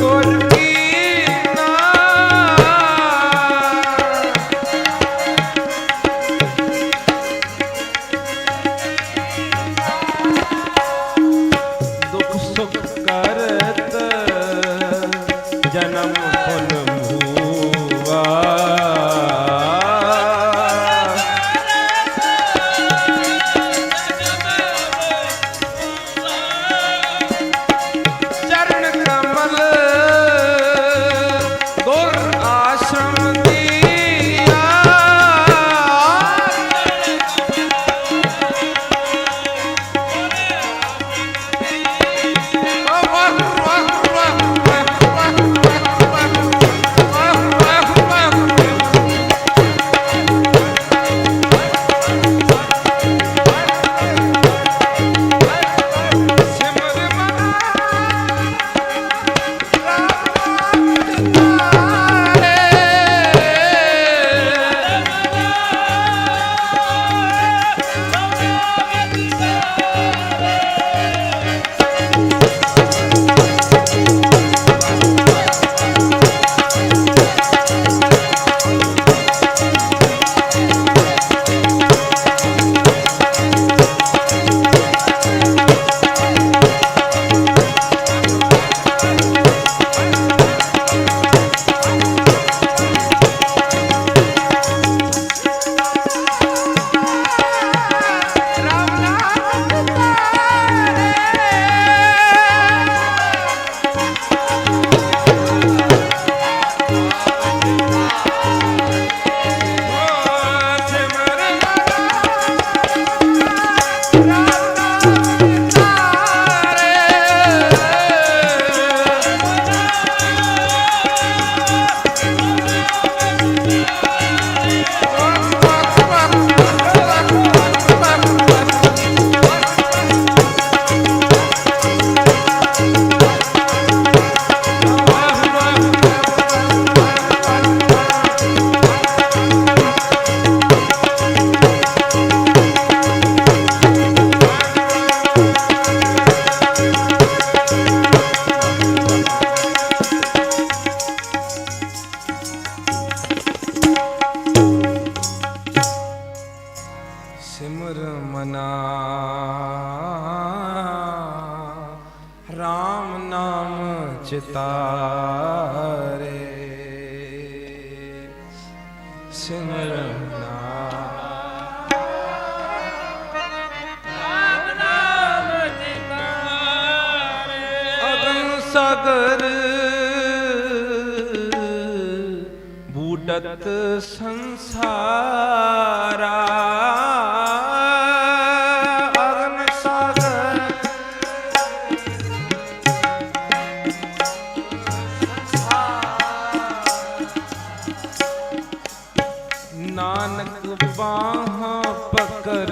Gol ਸਿਮਰ ਮਨਾ। RAM ਨਾਮ ਚਿਤਾਰੇ। ਸਿਮਰ ਮਨਾ। RAM ਨਾਮ ਚਿਤਾਰੇ। ਅਗਨ ਸਾਗਰ। ਬੂਟਤ ਸੰਸਾਰਾ। ਨਾਨਕ ਬਾਹਾਂ ਪਕਰ